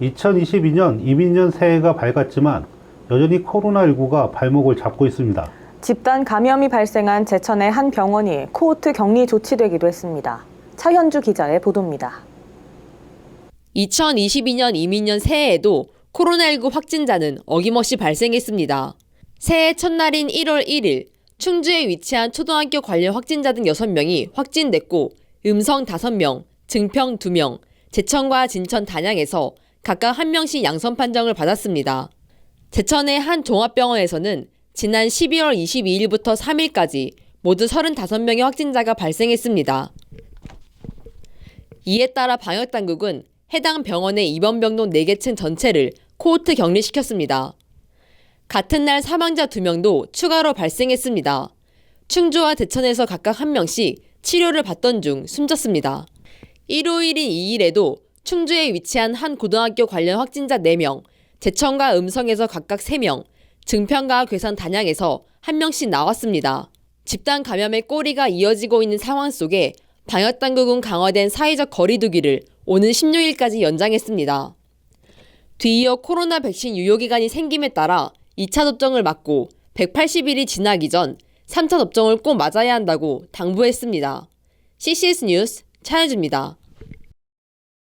2022년 이민년 새해가 밝았지만 여전히 코로나19가 발목을 잡고 있습니다. 집단 감염이 발생한 제천의 한 병원이 코호트 격리 조치되기도 했습니다. 차현주 기자의 보도입니다. 2022년 이민년 새해에도 코로나19 확진자는 어김없이 발생했습니다. 새해 첫날인 1월 1일 충주에 위치한 초등학교 관련 확진자 등 6명이 확진됐고 음성 5명, 증평 2명, 제천과 진천 단양에서 각각 1명씩 양성 판정을 받았습니다. 제천의 한 종합병원에서는 지난 12월 22일부터 3일까지 모두 35명의 확진자가 발생했습니다. 이에 따라 방역당국은 해당 병원의 입원병동 4개 층 전체를 코호트 격리시켰습니다. 같은 날 사망자 2명도 추가로 발생했습니다. 충주와 대천에서 각각 1명씩 치료를 받던 중 숨졌습니다. 일요일인 2일에도 충주에 위치한 한 고등학교 관련 확진자 4명, 제천과 음성에서 각각 3명, 증평과 괴산 단양에서 1명씩 나왔습니다. 집단 감염의 꼬리가 이어지고 있는 상황 속에 방역당국은 강화된 사회적 거리두기를 오는 16일까지 연장했습니다. 뒤이어 코로나 백신 유효기간이 생김에 따라 2차 접종을 맞고 180일이 지나기 전 3차 접종을 꼭 맞아야 한다고 당부했습니다. CCS 뉴스 차현주입니다.